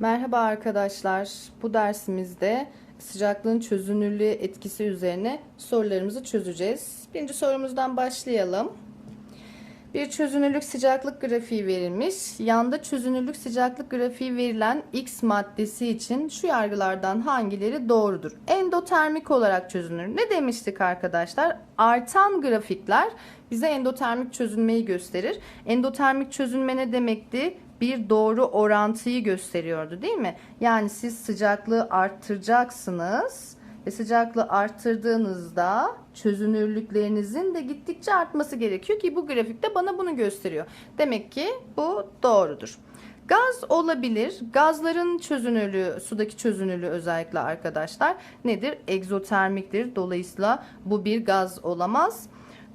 Merhaba arkadaşlar. Bu dersimizde sıcaklığın çözünürlüğü etkisi üzerine sorularımızı çözeceğiz. Birinci sorumuzdan başlayalım. Bir çözünürlük sıcaklık grafiği verilmiş. Yanda çözünürlük sıcaklık grafiği verilen X maddesi için şu yargılardan hangileri doğrudur? Endotermik olarak çözünür. Ne demiştik arkadaşlar? Artan grafikler bize endotermik çözünmeyi gösterir. Endotermik çözünme ne demekti? Bir doğru orantıyı gösteriyordu değil mi? Yani siz sıcaklığı arttıracaksınız ve sıcaklığı arttırdığınızda çözünürlüklerinizin de gittikçe artması gerekiyor ki bu grafikte bana bunu gösteriyor. Demek ki bu doğrudur. Gaz olabilir. Gazların çözünürlüğü, sudaki çözünürlüğü özellikle arkadaşlar nedir? Egzotermiktir. Dolayısıyla bu bir gaz olamaz.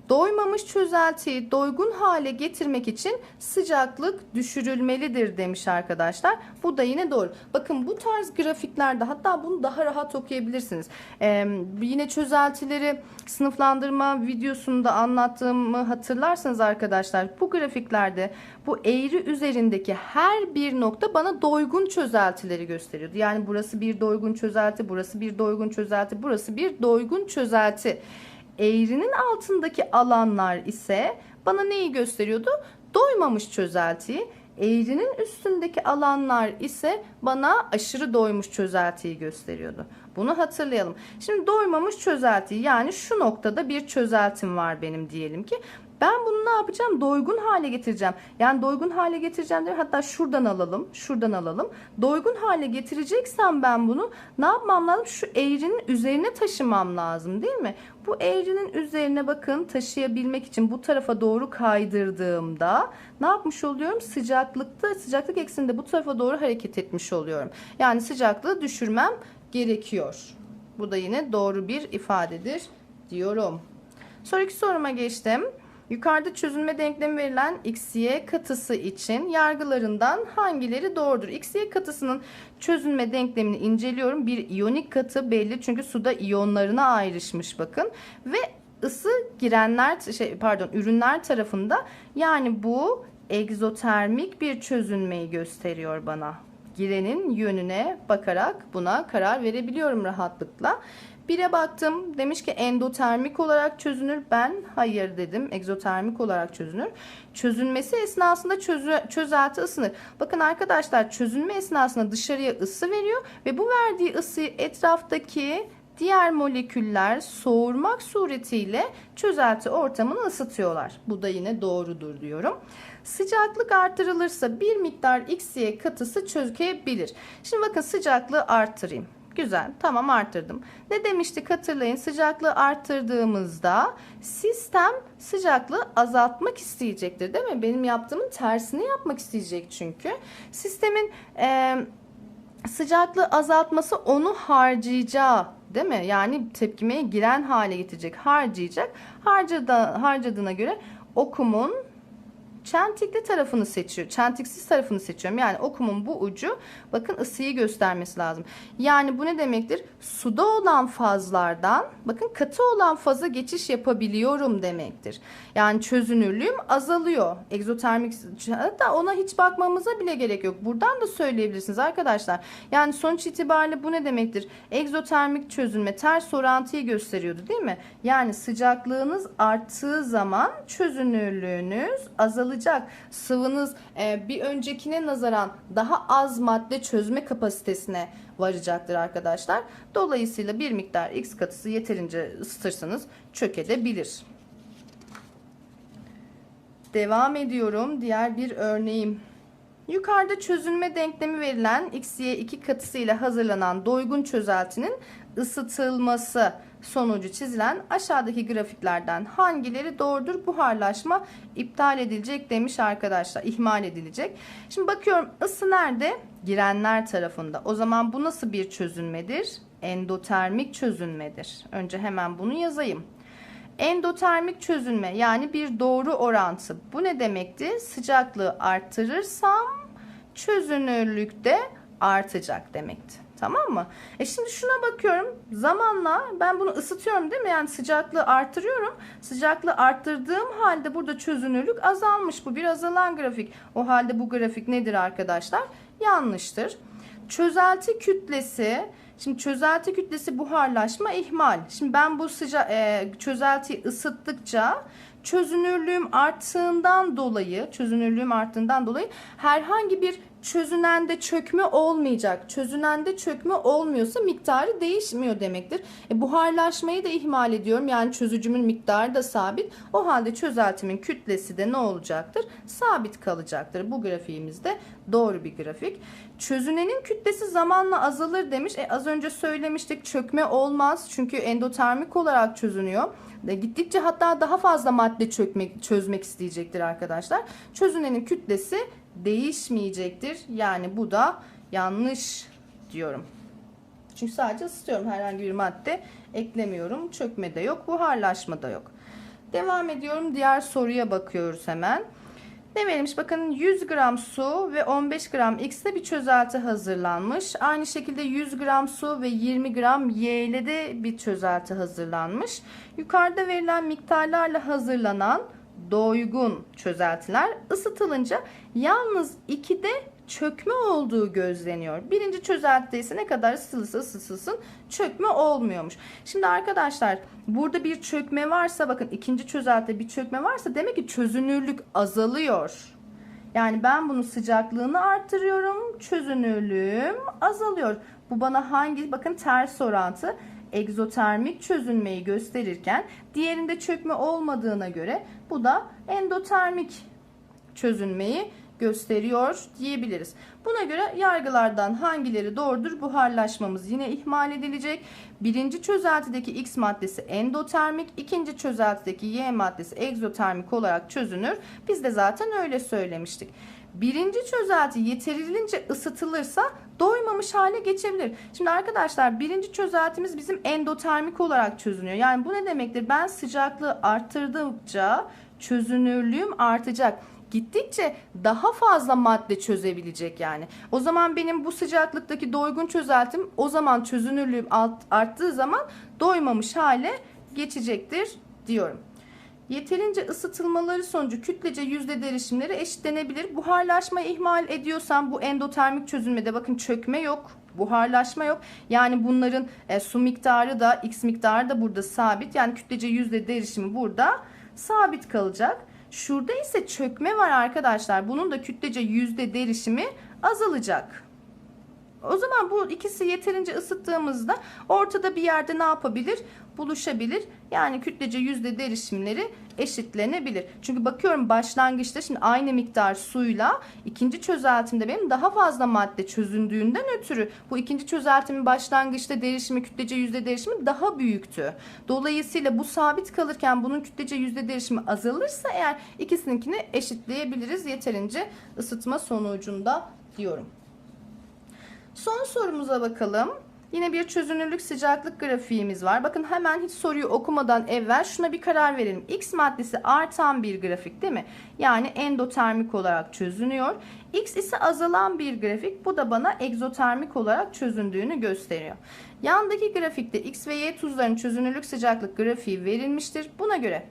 Doymamış çözeltiyi doygun hale getirmek için sıcaklık düşürülmelidir demiş arkadaşlar. Bu da yine doğru. Bakın bu tarz grafiklerde hatta bunu daha rahat okuyabilirsiniz. Ee, yine çözeltileri sınıflandırma videosunda anlattığımı hatırlarsanız arkadaşlar bu grafiklerde bu eğri üzerindeki her bir nokta bana doygun çözeltileri gösteriyordu. Yani burası bir doygun çözelti, burası bir doygun çözelti, burası bir doygun çözelti. Eğrinin altındaki alanlar ise bana neyi gösteriyordu? Doymamış çözeltiyi. Eğrinin üstündeki alanlar ise bana aşırı doymuş çözeltiyi gösteriyordu. Bunu hatırlayalım. Şimdi doymamış çözelti yani şu noktada bir çözeltim var benim diyelim ki. Ben bunu ne yapacağım? Doygun hale getireceğim. Yani doygun hale getireceğim diye hatta şuradan alalım, şuradan alalım. Doygun hale getireceksem ben bunu ne yapmam lazım? Şu eğrinin üzerine taşımam lazım değil mi? Bu eğrinin üzerine bakın taşıyabilmek için bu tarafa doğru kaydırdığımda ne yapmış oluyorum? Sıcaklıkta, sıcaklık eksinde bu tarafa doğru hareket etmiş oluyorum. Yani sıcaklığı düşürmem gerekiyor. Bu da yine doğru bir ifadedir diyorum. Sonraki soruma geçtim. Yukarıda çözünme denklemi verilen XY katısı için yargılarından hangileri doğrudur? XY katısının çözünme denklemini inceliyorum. Bir iyonik katı belli çünkü suda iyonlarına ayrışmış bakın. Ve ısı girenler şey pardon ürünler tarafında yani bu egzotermik bir çözünmeyi gösteriyor bana. Girenin yönüne bakarak buna karar verebiliyorum rahatlıkla. Bire baktım demiş ki endotermik olarak çözünür. Ben hayır dedim egzotermik olarak çözünür. Çözünmesi esnasında çözü, çözelti ısınır. Bakın arkadaşlar çözünme esnasında dışarıya ısı veriyor ve bu verdiği ısıyı etraftaki diğer moleküller soğurmak suretiyle çözelti ortamını ısıtıyorlar. Bu da yine doğrudur diyorum. Sıcaklık artırılırsa bir miktar XY katısı çökebilir. Şimdi bakın sıcaklığı arttırayım. Güzel. Tamam arttırdım. Ne demiştik hatırlayın. Sıcaklığı arttırdığımızda sistem sıcaklığı azaltmak isteyecektir değil mi? Benim yaptığımın tersini yapmak isteyecek çünkü. Sistemin e, sıcaklığı azaltması onu harcayacağı değil mi? Yani tepkimeye giren hale getirecek. Harcayacak. Harcadı, harcadığına göre okumun çentikli tarafını seçiyor. Çentiksiz tarafını seçiyorum. Yani okumun bu ucu bakın ısıyı göstermesi lazım. Yani bu ne demektir? Suda olan fazlardan bakın katı olan faza geçiş yapabiliyorum demektir. Yani çözünürlüğüm azalıyor. Egzotermik hatta ona hiç bakmamıza bile gerek yok. Buradan da söyleyebilirsiniz arkadaşlar. Yani sonuç itibariyle bu ne demektir? Egzotermik çözünme ters orantıyı gösteriyordu değil mi? Yani sıcaklığınız arttığı zaman çözünürlüğünüz azalacak. Sıvınız e, bir öncekine nazaran daha az madde çözme kapasitesine varacaktır arkadaşlar. Dolayısıyla bir miktar X katısı yeterince ısıtırsanız çökebilir. Devam ediyorum. Diğer bir örneğim. Yukarıda çözünme denklemi verilen XY2 katısı ile hazırlanan doygun çözeltinin ısıtılması sonucu çizilen aşağıdaki grafiklerden hangileri doğrudur? Buharlaşma iptal edilecek demiş arkadaşlar. İhmal edilecek. Şimdi bakıyorum ısı nerede? Girenler tarafında. O zaman bu nasıl bir çözünmedir? Endotermik çözünmedir. Önce hemen bunu yazayım. Endotermik çözünme yani bir doğru orantı. Bu ne demekti? Sıcaklığı arttırırsam çözünürlük de artacak demekti. Tamam mı? E şimdi şuna bakıyorum. Zamanla ben bunu ısıtıyorum değil mi? Yani sıcaklığı artırıyorum. Sıcaklığı arttırdığım halde burada çözünürlük azalmış. Bu bir azalan grafik. O halde bu grafik nedir arkadaşlar? Yanlıştır. çözelti kütlesi Şimdi çözelti kütlesi buharlaşma ihmal. Şimdi ben bu sıca e, çözeltiyi ısıttıkça çözünürlüğüm arttığından dolayı, çözünürlüğüm arttığından dolayı herhangi bir çözünende çökme olmayacak. Çözünende çökme olmuyorsa miktarı değişmiyor demektir. E, buharlaşmayı da ihmal ediyorum. Yani çözücümün miktarı da sabit. O halde çözeltimin kütlesi de ne olacaktır? Sabit kalacaktır. Bu grafiğimizde doğru bir grafik. Çözünenin kütlesi zamanla azalır demiş. E, az önce söylemiştik çökme olmaz. Çünkü endotermik olarak çözünüyor. E, gittikçe hatta daha fazla madde çökmek, çözmek isteyecektir arkadaşlar. Çözünenin kütlesi değişmeyecektir. Yani bu da yanlış diyorum. Çünkü sadece ısıtıyorum. Herhangi bir madde eklemiyorum. Çökme de yok. Buharlaşma da yok. Devam ediyorum. Diğer soruya bakıyoruz hemen. Ne verilmiş? Bakın 100 gram su ve 15 gram X'te bir çözelti hazırlanmış. Aynı şekilde 100 gram su ve 20 gram Y ile de bir çözelti hazırlanmış. Yukarıda verilen miktarlarla hazırlanan doygun çözeltiler ısıtılınca yalnız 2'de çökme olduğu gözleniyor. Birinci çözeltide ise ne kadar ısıtılırsa ısıtılsın çökme olmuyormuş. Şimdi arkadaşlar burada bir çökme varsa bakın ikinci çözeltide bir çökme varsa demek ki çözünürlük azalıyor. Yani ben bunun sıcaklığını arttırıyorum. Çözünürlüğüm azalıyor. Bu bana hangi bakın ters orantı egzotermik çözünmeyi gösterirken diğerinde çökme olmadığına göre bu da endotermik çözünmeyi gösteriyor diyebiliriz. Buna göre yargılardan hangileri doğrudur? Buharlaşmamız yine ihmal edilecek. Birinci çözeltideki X maddesi endotermik, ikinci çözeltideki Y maddesi egzotermik olarak çözünür. Biz de zaten öyle söylemiştik. Birinci çözelti yeterince ısıtılırsa doymamış hale geçebilir. Şimdi arkadaşlar birinci çözeltimiz bizim endotermik olarak çözünüyor. Yani bu ne demektir? Ben sıcaklığı arttırdıkça çözünürlüğüm artacak gittikçe daha fazla madde çözebilecek yani. O zaman benim bu sıcaklıktaki doygun çözeltim o zaman çözünürlüğüm arttığı zaman doymamış hale geçecektir diyorum. Yeterince ısıtılmaları sonucu kütlece yüzde derişimleri eşitlenebilir. Buharlaşma ihmal ediyorsam bu endotermik çözülmede bakın çökme yok. Buharlaşma yok. Yani bunların e, su miktarı da x miktarı da burada sabit. Yani kütlece yüzde derişimi burada sabit kalacak. Şurada ise çökme var arkadaşlar. Bunun da kütlece yüzde derişimi azalacak. O zaman bu ikisi yeterince ısıttığımızda ortada bir yerde ne yapabilir? Buluşabilir. Yani kütlece yüzde derişimleri eşitlenebilir. Çünkü bakıyorum başlangıçta şimdi aynı miktar suyla ikinci çözeltimde benim daha fazla madde çözündüğünden ötürü bu ikinci çözeltimin başlangıçta derişimi kütlece yüzde derişimi daha büyüktü. Dolayısıyla bu sabit kalırken bunun kütlece yüzde derişimi azalırsa eğer ikisininkini eşitleyebiliriz yeterince ısıtma sonucunda diyorum. Son sorumuza bakalım. Yine bir çözünürlük sıcaklık grafiğimiz var. Bakın hemen hiç soruyu okumadan evvel şuna bir karar verelim. X maddesi artan bir grafik değil mi? Yani endotermik olarak çözünüyor. X ise azalan bir grafik. Bu da bana egzotermik olarak çözündüğünü gösteriyor. Yandaki grafikte X ve Y tuzlarının çözünürlük sıcaklık grafiği verilmiştir. Buna göre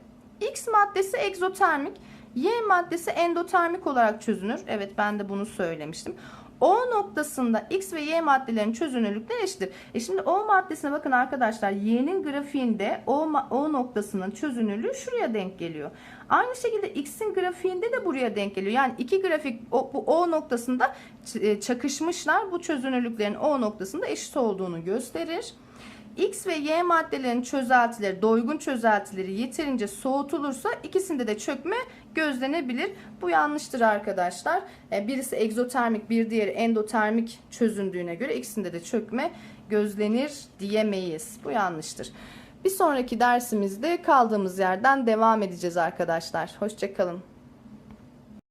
X maddesi egzotermik, Y maddesi endotermik olarak çözünür. Evet ben de bunu söylemiştim. O noktasında X ve Y maddelerin çözünürlükleri eşittir. E şimdi O maddesine bakın arkadaşlar. Y'nin grafiğinde O, o noktasının çözünürlüğü şuraya denk geliyor. Aynı şekilde X'in grafiğinde de buraya denk geliyor. Yani iki grafik o, bu O noktasında e, çakışmışlar. Bu çözünürlüklerin O noktasında eşit olduğunu gösterir. X ve Y maddelerin çözeltileri, doygun çözeltileri yeterince soğutulursa ikisinde de çökme gözlenebilir. Bu yanlıştır arkadaşlar. E, birisi egzotermik, bir diğeri endotermik çözündüğüne göre ikisinde de çökme gözlenir diyemeyiz. Bu yanlıştır. Bir sonraki dersimizde kaldığımız yerden devam edeceğiz arkadaşlar. Hoşçakalın.